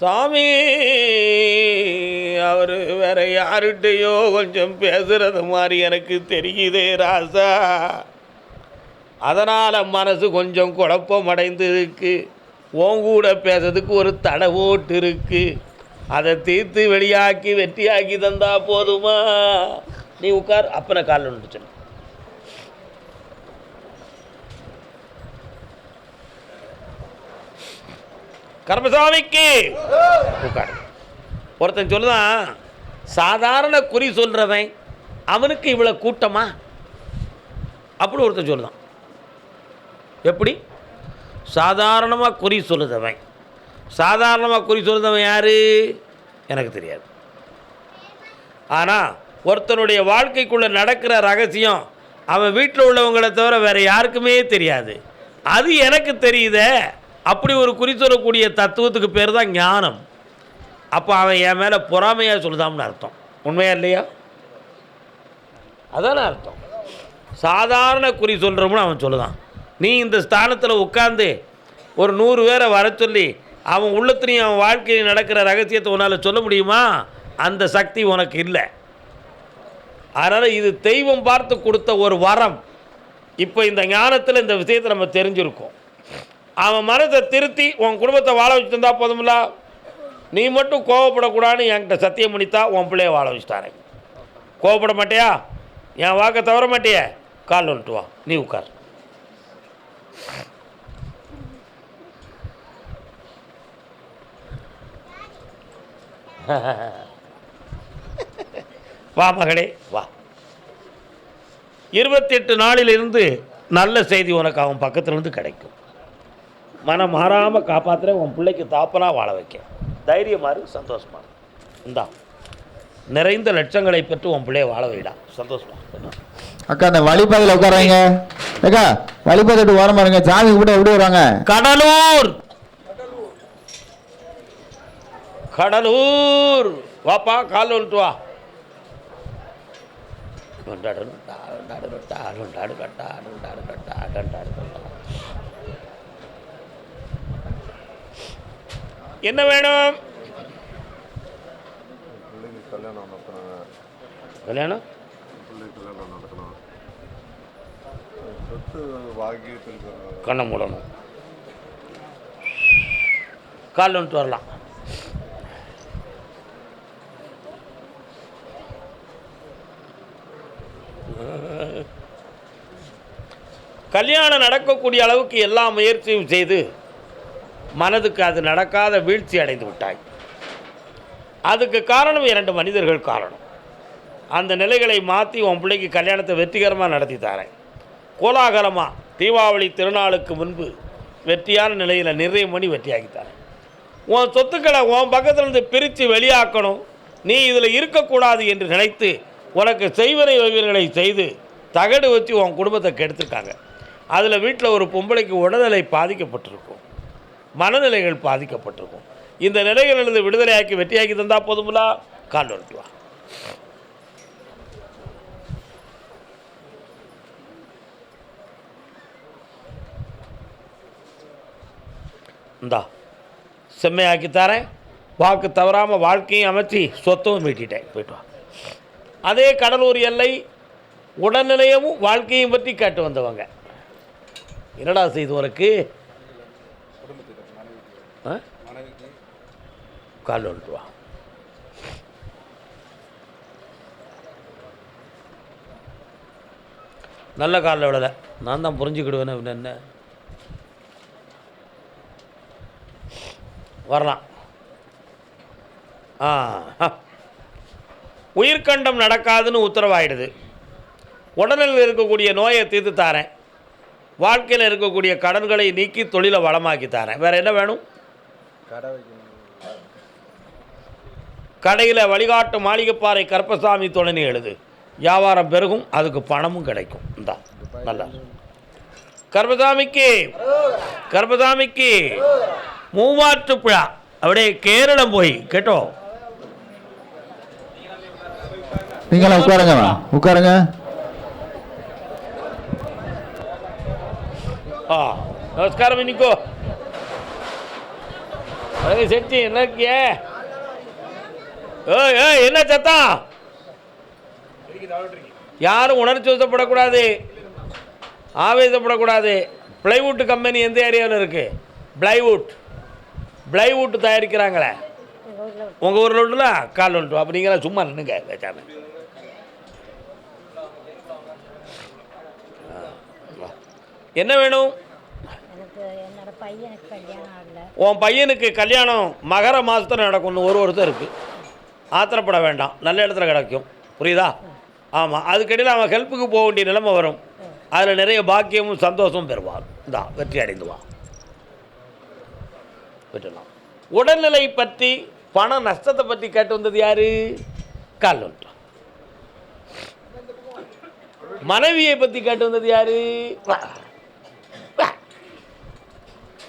சாமி அவர் வேற யாருகிட்டையோ கொஞ்சம் பேசுறது மாதிரி எனக்கு தெரியுதே ராசா. அதனால் மனசு கொஞ்சம் குழப்பம் அடைந்து இருக்கு. உன் கூட பேசுறதுக்கு ஒரு தடை ஓட்டு இருக்கு. அதை தீர்த்து வெளியாக்கி வெட்டியாக்கி தந்தா போதுமா? நீ உட்கார் அப்பனை காலில் நின்று கர்மசாமிக்கு. உட்காரு. ஒருத்தன் சொல்லுதான் சாதாரண குறி சொல்கிறவன் அவனுக்கு இவ்வளோ கூட்டமா? அப்படி ஒருத்தன் சொல்லுதான். எப்படி? சாதாரணமாக குறி சொல்லுதவன். சாதாரணமாக குறி சொல்லுதவன் யார்? எனக்கு தெரியாது. ஆனால் ஒருத்தனுடைய வாழ்க்கைக்குள்ளே நடக்கிற ரகசியம் அவன் வீட்டில் உள்ளவங்களை தவிர வேறு யாருக்குமே தெரியாது. அது எனக்கு தெரியுதே. அப்படி ஒரு குறி சொல்லக்கூடிய தத்துவத்துக்கு பேர் தான் ஞானம். அப்போ அவன் என் மேலே பொறாமையாக சொல்லுதாம்னு அர்த்தம். உண்மையா இல்லையா? அதானே அர்த்தம். சாதாரண குறி சொல்கிறோம்னு அவன் சொல்லுதான். நீ இந்த ஸ்தானத்தில் உட்காந்து ஒரு நூறு பேரை வர சொல்லி அவன் உள்ளத்துலையும் அவன் வாழ்க்கையில் நடக்கிற ரகசியத்தை உன்னால் சொல்ல முடியுமா? அந்த சக்தி உனக்கு இல்லை. அதனால் இது தெய்வம் பார்த்து கொடுத்த ஒரு வரம். இப்போ இந்த ஞானத்தில் இந்த விஷயத்தை நம்ம தெரிஞ்சிருக்கோம். அவன் மனதை திருத்தி உன் குடும்பத்தை வாழ வச்சு தந்தா போதுமில்ல. நீ மட்டும் கோவப்படக்கூடாதுன்னு என்கிட்ட சத்தியம் பண்ணித்தா உன் பிள்ளைய வாழ வச்சுட்டாரேன் கோவப்பட மாட்டியா? என் வாக்கை தவற மாட்டியே? கால் வந்துட்டு வா. நீ உட்கார். வா மகளே வா. இருபத்தெட்டு நாளிலிருந்து நல்ல செய்தி உனக்கு அவன் பக்கத்துலேருந்து கிடைக்கும். மனம் மாறாமல் காப்பாற்றுற உன் பிள்ளைக்கு தாப்பனாக வாழ வைக்க. தைரியமாக இரு சந்தோஷமா இரு. இந்தா. நிறைந்த லட்சங்களை பெற்று உன் பிள்ளைய வாழ வைடா. சந்தோஷமா இரு. அக்கா இந்த வழிபாதையில் உட்காராங்க அக்கா வழிபாதை ஓரமா இருங்க சாமி கூட எப்படி வருவாங்க? கடலூர்! கடலூர்! வாப்பா கால் வந்துட்டு வா. கொண்டாடு, என்ன வேணும்? கல்யாணம் கண்ணை மூடணும். கால் வந்துட்டு வரலாம். கல்யாணம் நடக்கக்கூடிய அளவுக்கு எல்லா முயற்சியும் செய்து மனதுக்கு அது நடக்காத வீழ்ச்சி அடைந்து விட்டாய். அதுக்கு காரணம் இரண்டு மனிதர்கள் காரணம். அந்த நிலைகளை மாற்றி உன் பிள்ளைக்கு கல்யாணத்தை வெற்றிகரமாக நடத்தி தரேன். கோலாகலமாக தீபாவளி திருநாளுக்கு முன்பு வெற்றியான நிலையில் நிர்ணயம் பண்ணி வெற்றியாக்கித்தாரேன் உன் சொத்துக்களை உன் பக்கத்துலேருந்து பிரித்து வெளியாக்கணும். நீ இதில் இருக்கக்கூடாது என்று நினைத்து உனக்கு செய்வனை வகைகளை செய்து தகடு வச்சு உன் குடும்பத்தை கெடுத்துருக்காங்க. அதில் வீட்டில் ஒரு பொம்பளைக்கு உடல்நிலை பாதிக்கப்பட்டிருக்கும். மனநிலைகள் பாதிக்கப்பட்டிருக்கும். இந்த நிலைகளிலிருந்து விடுதலையாக்கி வெற்றியாக்கி தந்தால் போதுமில்லா? கால் வந்துட்டு இந்தா செம்மையாக்கி தரேன். வாக்கு தவறாமல் வாழ்க்கையும் அமைச்சு சொத்தவும் மீட்டிட்டேன். போய்ட்டுவா அதே கடலூர் எல்லை உடல்நிலையமும் வாழ்க்கையும் பற்றி கேட்டு வந்தவங்க. என்னடா செய்து உனக்கு? கால் வந்துட்டு வா. நல்ல காலில் விடலை. நான் தான் புரிஞ்சுக்கிடுவேன் அப்படின்னு என்ன. வரலாம். ஆ உயிர்கண்டம் உயிர்க்கண்டம் நடக்காதுன்னு உத்தரவாயிடுது. உடலில் இருக்கக்கூடிய நோயை தீர்த்து தாரேன். வாழ்க்கையில் இருக்கக்கூடிய கடன்களை நீக்கி தொழிலை வளமாக்கி தாரேன். வேறு என்ன வேணும்? கடையில் வழிகாட்டு மாளிகைப்பாறை கருப்பசாமி துணை எழுது. வியாபாரம் பெருகும் அதுக்கு பணமும் கிடைக்கும். இந்தா நல்லா. கர்பசாமிக்கு கர்பசாமிக்கு மூவாற்று புழா. அப்படியே கேரளம் போய் கேட்டோ? நீங்களா உட்காருங்க உட்காருங்க. ஆ நமஸ்காரம் இன்னைக்கோ. அழகு செட்டி என்ன இருக்கிய ஏய் ஏய் என்ன சத்தம் யாரும் உணர்ச்சி வசப்படக்கூடாது ஆவேசப்படக்கூடாது. பிளைவுட் கம்பெனி எந்த ஏரியாவில் இருக்கு? பிளைவுட் பிளைவுட் தயாரிக்கிறாங்களே. உங்கள் ஊரில் உண்டுல கால் உண்டு அப்படிங்கிற சும்மா நின்னுங்க பேசாம. என்ன வேணும்? என்னோட பையனுக்கு கல்யாணம் உன் பையனுக்கு கல்யாணம் மகர மாதத்தில் நடக்கும்னு ஒரு ஒருத்தர் இருக்குது ஆத்திரப்பட வேண்டாம். நல்ல இடத்துல கிடைக்கும். புரியுதா? ஆமாம் அதுக்கடியில் அவன் ஹெல்ப்புக்கு போக வேண்டிய நிலைமை வரும். அதில் நிறைய பாக்கியமும் சந்தோஷமும் பெறுவான். தான் வெற்றி அடைந்துவான் விட்டுலாம் உடல்நிலை பற்றி பண நஷ்டத்தை பற்றி கேட்டு வந்தது யாரு? கால் மனைவியை பற்றி கேட்டு வந்தது யாரு?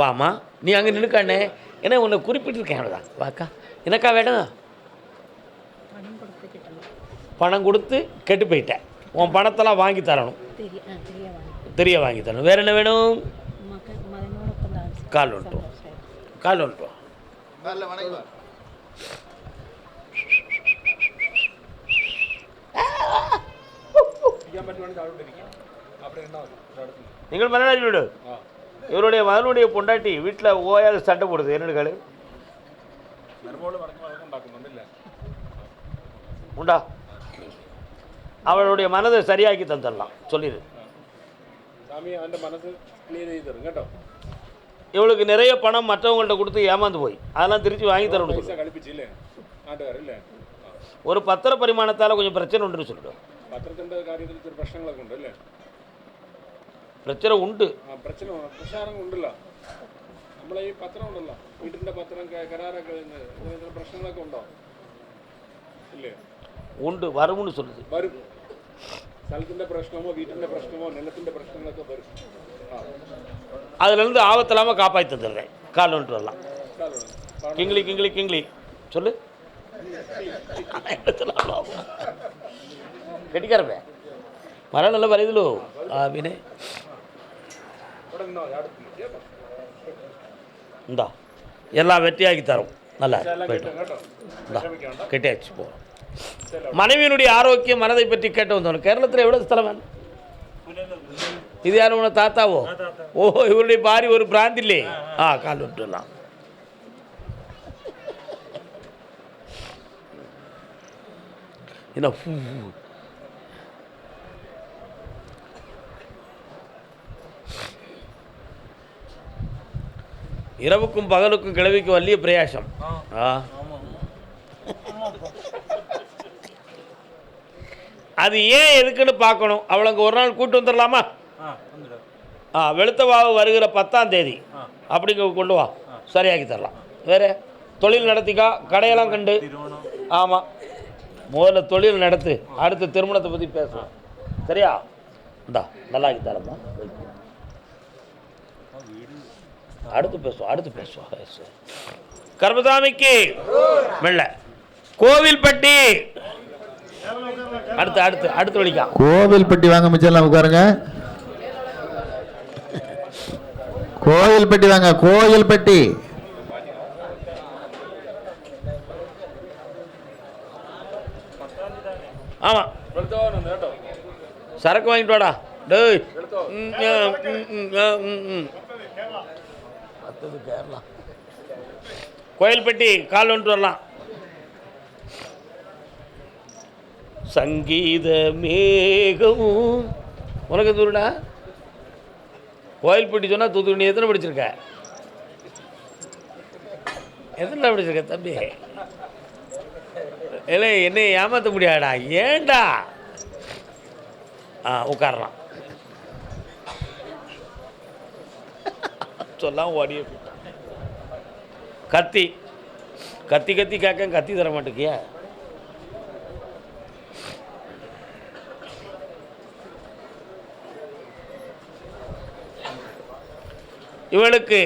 வாம்மா நீ அங்கே நின்னுக்கானே ஏன்னா உன்னை குறிப்பிட்டிருக்கேன் அவ்வளோதான் வாக்கா. எனக்கா வேணும்? பணம் கொடுத்து கெட்டு போயிட்டேன். உன் பணத்தெல்லாம் வாங்கி தரணும். தெரிய வாங்க. தரணும். வேற என்ன வேணும்? கால் வந்துட்டோம். கால் வந்துட்டோம். நீங்கள் மன்னாடி வீடு இவருடைய மதனுடைய பொண்டாட்டி வீட்டில் ஓயாத சண்டை போடுது என்னடுக்காளு உண்டா? அவளுடைய மனதை சரியாக்கி தந்துடலாம் சொல்லிடு. இவளுக்கு நிறைய பணம் மற்றவங்கள்ட்ட கொடுத்து ஏமாந்து போய் அதெல்லாம் திருச்சி வாங்கி தரணும் ஒரு பத்திர பரிமாணத்தால் கொஞ்சம் பிரச்சனை உண்டுன்னு சொல்லிட்டு பிரச்சனை உண்டு ആ പ്രശ്നം പ്രശ്നം ഉണ്ടല്ലോ നമ്മളെ ഈ പത്രം ഉണ്ടല്ലോ വീട്ടിന്റെ പത്രം ക- കരാറൊക്കെ ഇന്ന് ഇതിന് പ്രശ്നങ്ങളൊക്കെ ഉണ്ടോ ഇല്ലേ உண்டு வரும்னு சொல்லுது വരും സ്ഥലത്തിന്റെ പ്രശ്നമോ വീട്ടിന്റെ പ്രശ്നമോ നിലത്തിന്റെ പ്രശ്നങ്ങളൊക്കെ വരും ആ அதுலேருந்து ஆபத்து இல்லாமல் காப்பாற்றி தந்துடுறேன் கால் வந்துட்டு வரலாம் സ്ഥലമുണ്ട്. கிங்கிலி கிங்கிலி கிங்கிலி சொல்லு கெட்டிக்காரப்பே மழை நல்லா வரையுதுலோ ஆபினே இந்தா எல்லாம் வெற்றியாக்கி தரும். நல்லா போயிட்டோம் கெட்டியாச்சு போகிறோம் மனைவியினுடைய ஆரோக்கியம் மனதை பற்றி கேட்டு வந்தோம். கேரளத்தில் எவ்வளோ ஸ்தலம் இது யாரும் உன தாத்தாவோ? ஓ இவருடைய பாரி ஒரு பிராந்தி இல்லையே? ஆ கால் விட்டுலாம் என்ன இரவுக்கும் பகலுக்கும் கிழவிக்கும் வல்லிய பிரயாசம். ஆ. அது ஏன் எதுக்குன்னு பார்க்கணும். அவளுங்க ஒரு நாள் கூட்டு வந்துடலாமா ஆ வெளுத்தவாவு வருகிற பத்தாம் தேதி. அப்படிங்க கொண்டு வா. சரியாக்கி தரலாம். வேறு? தொழில் நடத்திக்கா? கடையெல்லாம் கண்டு. ஆமாம் முதல்ல தொழில் நடத்து. அடுத்து திருமணத்தை பற்றி பேசலாம் சரியா? இந்தா நல்லா ஆக்கி தரமா அடுத்து பேசுவோம் அடுத்து பேசுவோம் கர்மசாமிக்கு மெல்ல. கோவில்பட்டி. அடுத்து அடுத்து அடுத்து வலிக்கா கோவில்பட்டி வாங்க மிச்சம் உட்காருங்க. கோவில்பட்டி வாங்க கோவில்பட்டி. ஆமாம் சரக்கு வாங்கிட்டு வாடா. டேய். அடுத்தது கேரளா. கோயில்பட்டி கால் வந்துட்டு வரலாம். சங்கீத மேகம். உனக்கு தூருடா கோயில்பட்டி சொன்னால் தூத்துக்குடி நீ எத்தனை படிச்சிருக்க? எத்தனை படிச்சிருக்க தம்பி? இல்லை என்னை ஏமாற்ற முடியாடா ஏண்டா ஆ உட்காரலாம். சொல்லாம் ஓடியே போயிட்டான். கத்தி. கத்தி கத்தி கேட்க கத்தி தர மாட்டேங்கியா இவளுக்கு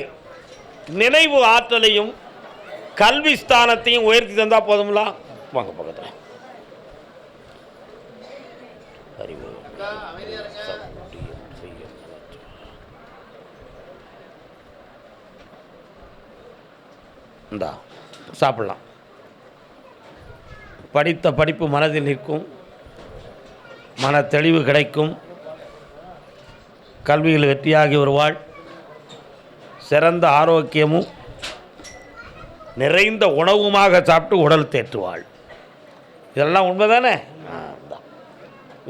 நினைவு ஆற்றலையும் கல்வி ஸ்தானத்தையும் உயர்த்தி தந்தா போதுங்களா வாங்க பக்கத்தில். அறிவு இந்தா சாப்பிட்லாம். படித்த படிப்பு மனதில் நிற்கும். மன தெளிவு கிடைக்கும். கல்வியில் வெற்றியாகி வருவாள். சிறந்த ஆரோக்கியமும் நிறைந்த உணவுமாக சாப்பிட்டு உடல் தேற்றுவாள். இதெல்லாம் உண்மை தானே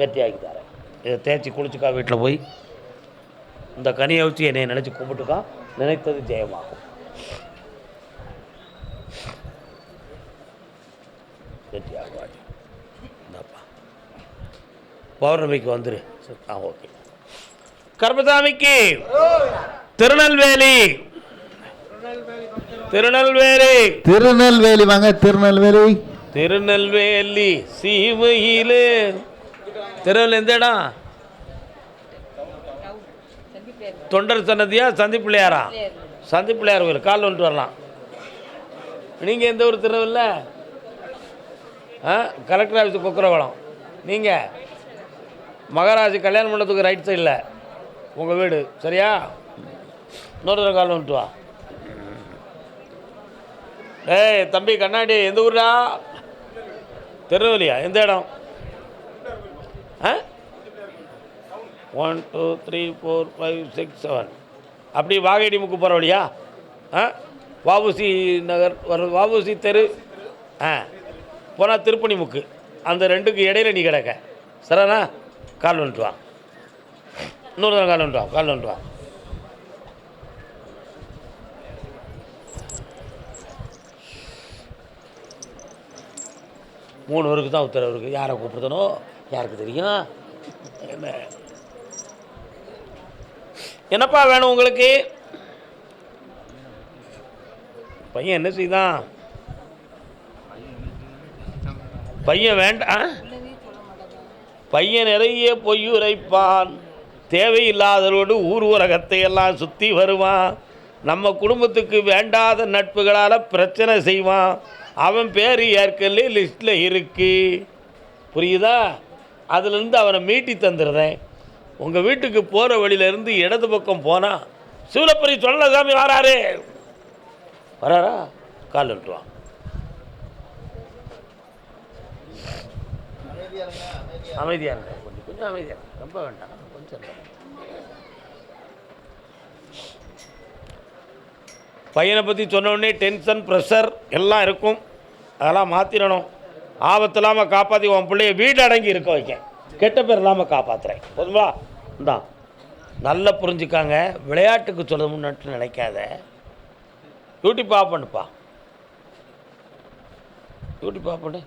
வெற்றியாகி தரேன். இதை தேய்ச்சி குளிச்சுக்கா வீட்டில் போய். இந்த கனியை வச்சு என்னை நினச்சி கும்பிட்டுக்கா. நினைத்தது ஜெயமாகும். வெற்றியாகுவாள் இந்தாப்பா. பௌர்ணமிக்கு வந்துரு. ஆ ஓகே. கர்மசாமிக்கு திருநெல்வேலி. திருநெல்வேலி. திருநெல்வேலி வாங்க திருநெல்வேலி. திருநெல்வேலி சீமையிலே. திருநெல் எந்த இடம்? தொண்டர் சன்னதியா சந்தி பிள்ளையாரா? சந்தி பிள்ளையார் கோயில் கால் வந்துட்டு வரலாம். நீங்கள் எந்த ஊர் திருநெல்வேலியில் கலெக்டர் ஆஃபீஸ் கொக்கரகுளம் நீங்கள் மகாராஜ் கல்யாண மண்டபத்துக்கு ரைட் சைடில் உங்கள் வீடு சரியா? இன்னொரு தடவை கால் வந்துட்டு வா. ஏய் தம்பி கண்ணாடி எந்த ஊர்டா? திருநெல்வேலியா? எந்த இடம்? ஆ? One two three four five six seven அப்படி வாகைடி முக்கு போகிற வழியா? ஆ? வாபுசி நகர் வர வாபுசி தெரு? ஆ. போனால் திருப்பணி முக்கு. அந்த ரெண்டுக்கு இடையில நீ கிடக்க. சரிண்ணா கால் வந்துட்டு வா. இன்னொரு தடவை கால் வந்துட்டு வா கால் வந்துட்டு வா. மூணு பேருக்கு தான் உத்தரவு இருக்குது யாரை கூப்பிடுதனோ யாருக்கு தெரியும்? என்ன? என்னப்பா வேணும் உங்களுக்கு? பையன் என்ன செய்தான்? பையன் வேண்டாம் பையன் நிறைய பொய் உரைப்பான். தேவையில்லாதவரோடு ஊர் உலகத்தை எல்லாம் சுற்றி வருவான். நம்ம குடும்பத்துக்கு வேண்டாத நட்புகளால் பிரச்சனை செய்வான். அவன் பேர் ஏற்கனவே லிஸ்ட்டில் இருக்கு. புரியுதா? அதுலேருந்து அவனை மீட்டி தந்துடுறேன். உங்கள் வீட்டுக்கு போகிற வழியிலேருந்து இடது பக்கம் போனால் சூலப்பரி சொல்லசாமி வராரு. வராரா? கால் விட்டுவான் அமைதியாக இருங்க. கொஞ்சம் கொஞ்சம் அமைதியாக இருங்க. ரொம்ப வேண்டாம். கொஞ்சம் பையனை பற்றி சொன்ன உடனே டென்ஷன் ப்ரெஷர் எல்லாம் இருக்கும். அதெல்லாம் மாற்றிடணும் ஆபத்து இல்லாமல் காப்பாற்றி உன் பிள்ளைய வீடு அடங்கி இருக்க வைக்க கெட்ட பேர் இல்லாமல் காப்பாற்றுறேன் போதுமா தான் நல்லா புரிஞ்சுக்காங்க. விளையாட்டுக்கு சொல்ல நினைக்காத. யூடியூப் ஆஃப் பண்ணுப்பா. யூடியூப் ஆஃப் பண்ணு.